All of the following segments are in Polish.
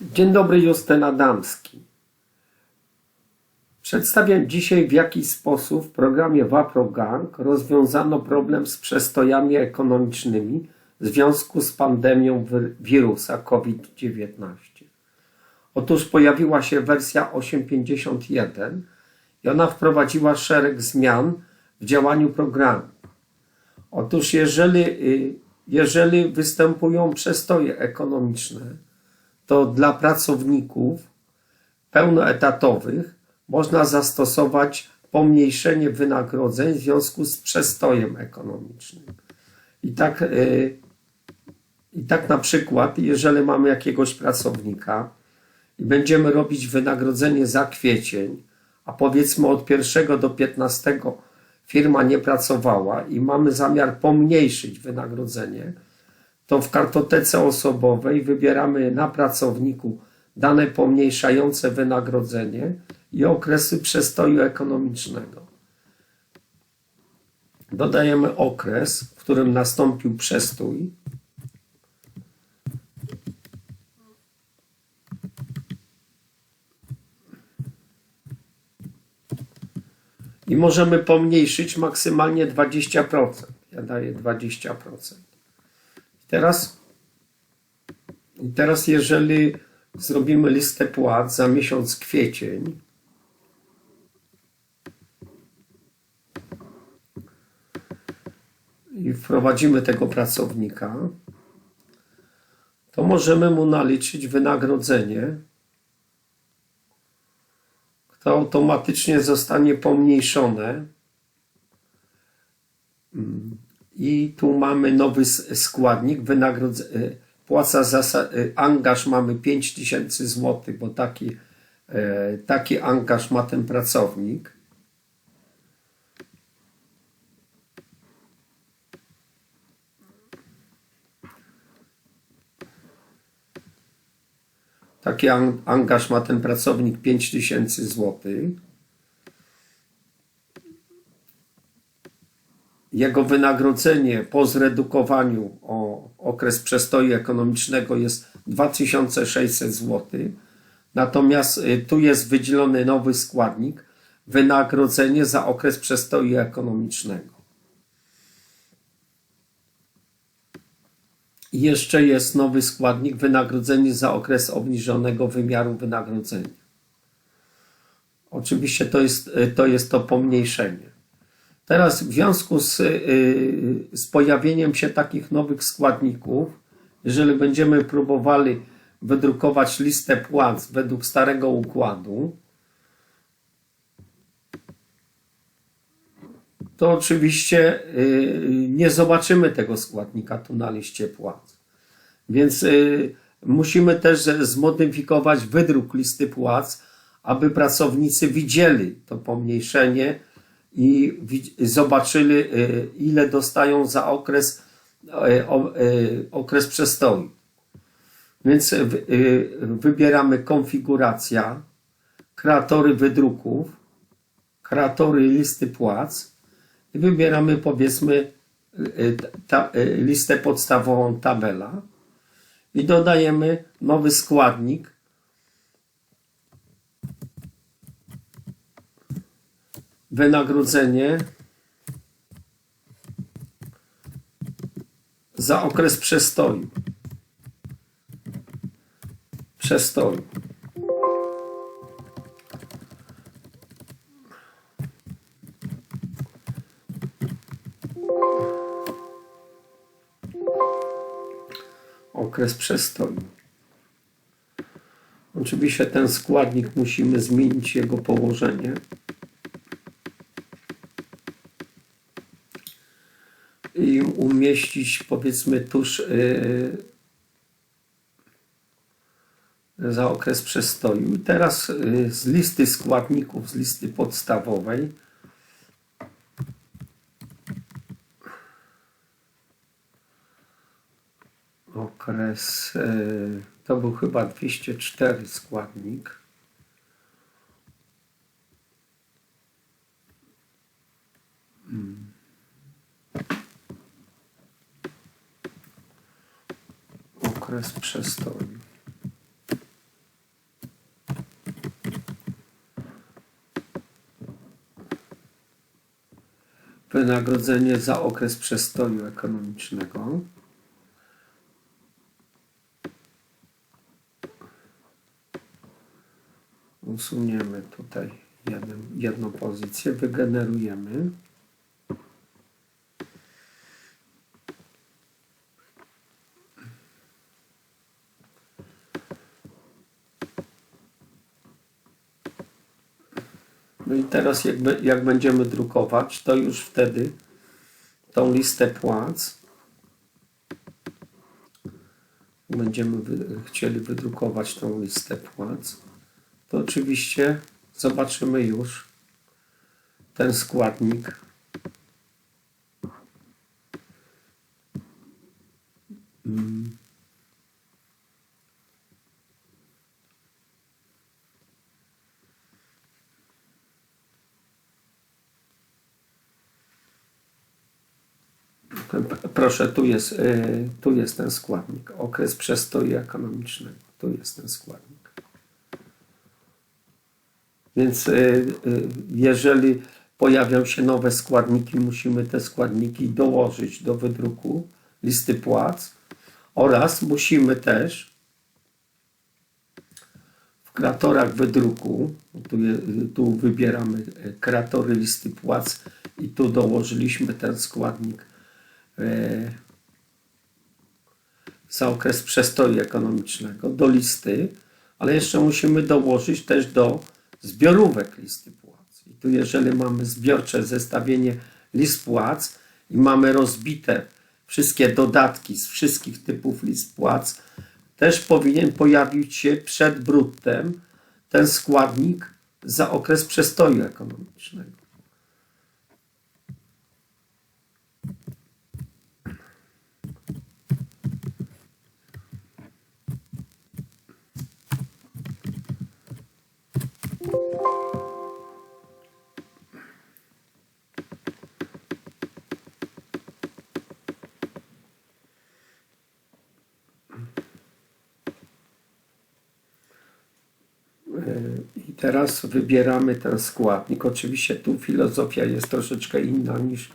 Dzień dobry, Justyn Adamski. Przedstawiam dzisiaj, w jaki sposób w programie WaproGang rozwiązano problem z przestojami ekonomicznymi w związku z pandemią wi- wirusa COVID-19. Otóż pojawiła się wersja 8.51 i ona wprowadziła szereg zmian w działaniu programu. Otóż jeżeli, y, jeżeli występują przestoje ekonomiczne, to dla pracowników pełnoetatowych można zastosować pomniejszenie wynagrodzeń w związku z przestojem ekonomicznym. I tak, y, i tak na przykład, jeżeli mamy jakiegoś pracownika i będziemy robić wynagrodzenie za kwiecień, a powiedzmy od 1 do 15 firma nie pracowała i mamy zamiar pomniejszyć wynagrodzenie, to w kartotece osobowej wybieramy na pracowniku dane pomniejszające wynagrodzenie i okresy przestoju ekonomicznego. Dodajemy okres, w którym nastąpił przestój. I możemy pomniejszyć maksymalnie 20%. Ja daję 20%. Teraz, teraz jeżeli zrobimy listę płac za miesiąc kwiecień, i wprowadzimy tego pracownika, to możemy mu naliczyć wynagrodzenie, które automatycznie zostanie pomniejszone. Mm, I tu mamy nowy składnik, wynagrodz- y, płaca za y, angaż mamy 5000 zł, bo taki, e, taki angaż ma ten pracownik. Taki an- angaż ma ten pracownik 5000 zł. Jego wynagrodzenie po zredukowaniu o okres przestoju ekonomicznego jest 2600 zł. Natomiast y, tu jest wydzielony nowy składnik wynagrodzenie za okres przestoju ekonomicznego. I jeszcze jest nowy składnik wynagrodzenie za okres obniżonego wymiaru wynagrodzenia. Oczywiście to jest y, to, jest to pomniejszenie. Teraz w związku z, y, z pojawieniem się takich nowych składników, jeżeli będziemy próbowali wydrukować listę płac według starego układu, to oczywiście y, nie zobaczymy tego składnika tu na liście płac. Więc y, musimy też zmodyfikować wydruk listy płac, aby pracownicy widzieli to pomniejszenie i zobaczyli, y, ile dostają za okres, o- y, okres przestoju. Więc wybieramy konfiguracja, kreatory wydruków, kreatory listy płac i wybieramy powiedzmy ta, listę podstawową tabela i dodajemy nowy składnik wynagrodzenie za okres przestoju. Przestoju. Okres przestoju. Oczywiście ten składnik musimy zmienić jego położenie. i umieścić powiedzmy tuż yy, za okres przestoju. I teraz yy, z listy składników, z listy podstawowej okres, yy, to był chyba 204 składnik. okres przestoi. Wynagrodzenie za okres przestoju ekonomicznego. Usuniemy tutaj jedną, jedną pozycję, wygenerujemy. Teraz jak, jak będziemy drukować, to już wtedy tą listę płac będziemy wy- chcieli wydrukować tą listę płac, to oczywiście zobaczymy już ten składnik. Mm. Proszę, tu jest, y, tu jest ten składnik. Okres przestoju ekonomicznego. Tu jest ten składnik. Więc y, y, jeżeli pojawią się nowe składniki, musimy te składniki dołożyć do wydruku listy płac oraz musimy też w kreatorach wydruku, tu, tu wybieramy y, kreatory listy płac i tu dołożyliśmy ten składnik za okres przestoju ekonomicznego do listy, ale jeszcze musimy dołożyć też do zbiorówek listy płac. I tu jeżeli mamy zbiorcze zestawienie list płac i mamy rozbite wszystkie dodatki z wszystkich typów list płac, też powinien pojawić się przed bruttem ten składnik za okres przestoju ekonomicznego. Teraz wybieramy ten składnik. Oczywiście tu filozofia jest troszeczkę inna niż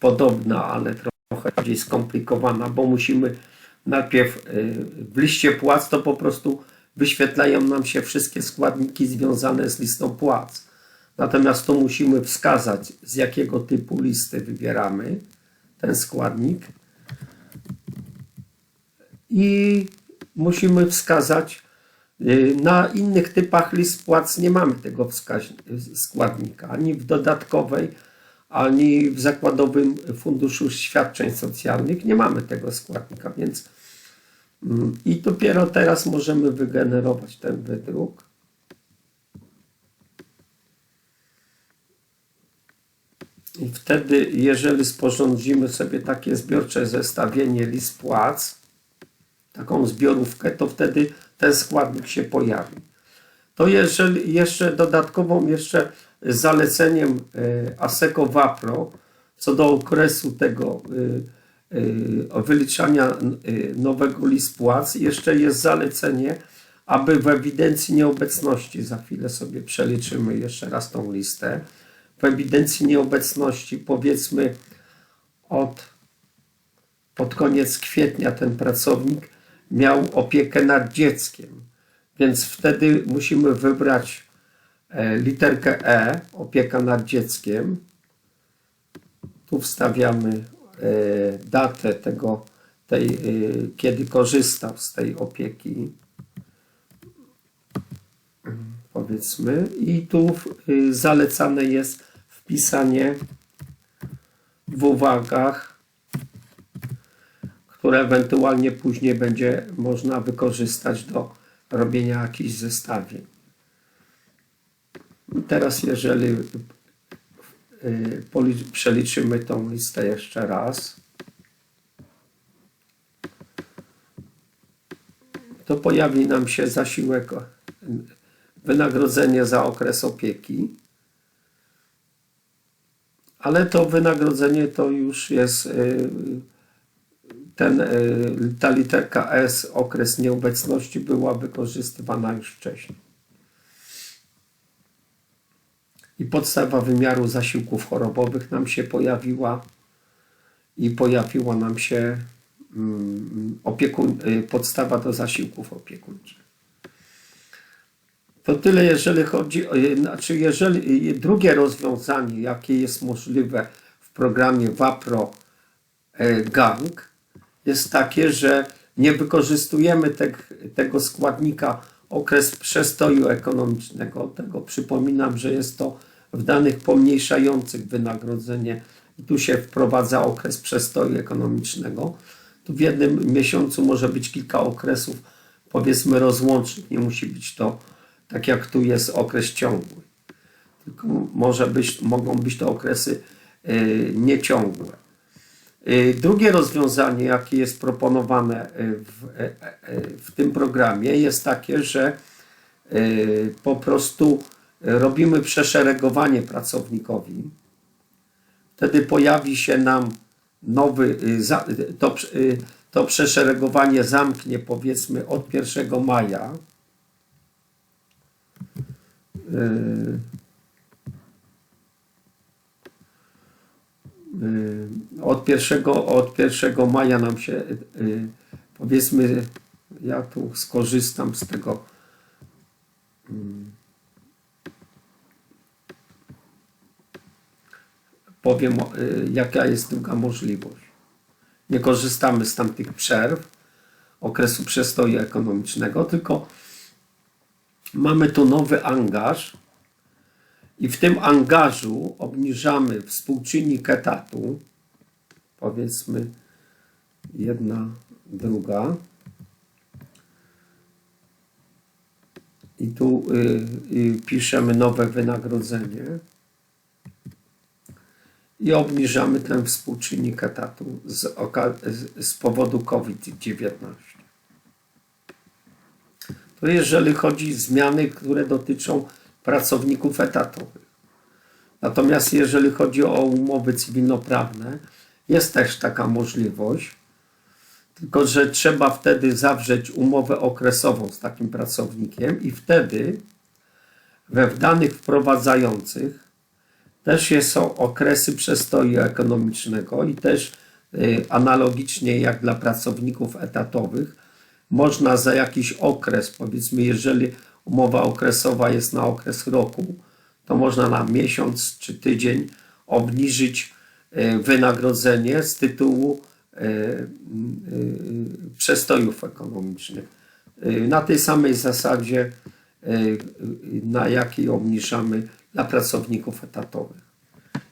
podobna, ale trochę bardziej skomplikowana, bo musimy najpierw y, w liście płac to po prostu wyświetlają nam się wszystkie składniki związane z listą płac. Natomiast tu musimy wskazać, z jakiego typu listy wybieramy ten składnik i musimy wskazać, na innych typach list płac nie mamy tego składnika, ani w dodatkowej, ani w zakładowym funduszu świadczeń socjalnych nie mamy tego składnika, więc mm, i dopiero teraz możemy wygenerować ten wydruk. I wtedy, jeżeli sporządzimy sobie takie zbiorcze zestawienie list płac, taką zbiorówkę, to wtedy ten składnik się pojawi. To jeżeli jeszcze dodatkową jeszcze zaleceniem e, ASECO WAPRO co do okresu tego e, e, wyliczania nowego list płac, jeszcze jest zalecenie, aby w ewidencji nieobecności, za chwilę sobie przeliczymy jeszcze raz tą listę, w ewidencji nieobecności powiedzmy od pod koniec kwietnia ten pracownik miał opiekę nad dzieckiem. Więc wtedy musimy wybrać e, literkę E, opieka nad dzieckiem. Tu wstawiamy e, datę tego, tej, e, kiedy korzystał z tej opieki. Powiedzmy, i tu e, zalecane jest wpisanie w uwagach które ewentualnie później będzie można wykorzystać do robienia jakichś zestawień. Teraz jeżeli y, przeliczymy tą listę jeszcze raz, to pojawi nam się zasiłek, wynagrodzenie za okres opieki, ale to wynagrodzenie to już jest y, ten, y, ta literka S, okres nieobecności, była wykorzystywana już wcześniej. i podstawa wymiaru zasiłków chorobowych nam się pojawiła i pojawiła nam się mm, opiekun, y, podstawa do zasiłków opiekuńczych. To tyle, jeżeli chodzi o, znaczy jeżeli, y, drugie rozwiązanie, jakie jest możliwe w programie WAPRO Gang, jest takie, że nie wykorzystujemytek, tego składnika okres przestoju ekonomicznego. Tego przypominam, że jest to w danych pomniejszających wynagrodzenie i tu się wprowadza okres przestoju ekonomicznego. Tu w jednym miesiącu może być kilka okresów, powiedzmy rozłącznych, nie musi być to tak jak tu jest okres ciągły. Tylko może być, mogą być to okresy y, nieciągłe. Y, Drugie rozwiązanie, jakie jest proponowane y, w, e, e, w tym programie, jest takie, że y, po prostu robimy przeszeregowanie pracownikowi. Wtedy pojawi się nam nowy, to, to przeszeregowanie zamknie powiedzmy od 1 maja. Y, y, od 1, od 1 maja nam się y, powiedzmy, ja tu skorzystam z tego. mm, Powiem, y, jaka jest druga możliwość. Nie korzystamy z tamtych przerw, okresu przestoju ekonomicznego, tylko mamy tu nowy angaż i w tym angażu obniżamy współczynnik etatu, powiedzmy jedna, druga. I tu y, y, piszemy nowe wynagrodzenie i obniżamy ten współczynnik etatu z, z powodu COVID-19. To jeżeli chodzi o zmiany, które dotyczą pracowników etatowych. Natomiast jeżeli chodzi o umowy cywilnoprawne, jest też taka możliwość, tylko że trzeba wtedy zawrzeć umowę okresową z takim pracownikiem i wtedy we danych wprowadzających też są okresy przestoju ekonomicznego i też y, analogicznie jak dla pracowników etatowych, można za jakiś okres, powiedzmy, jeżeli umowa okresowa jest na okres roku, to można na miesiąc czy tydzień obniżyć y, wynagrodzenie z tytułu y, y, przestojów ekonomicznych. Na tej samej zasadzie, na jakiej obniżamy dla pracowników etatowych.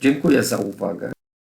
Dziękuję za uwagę.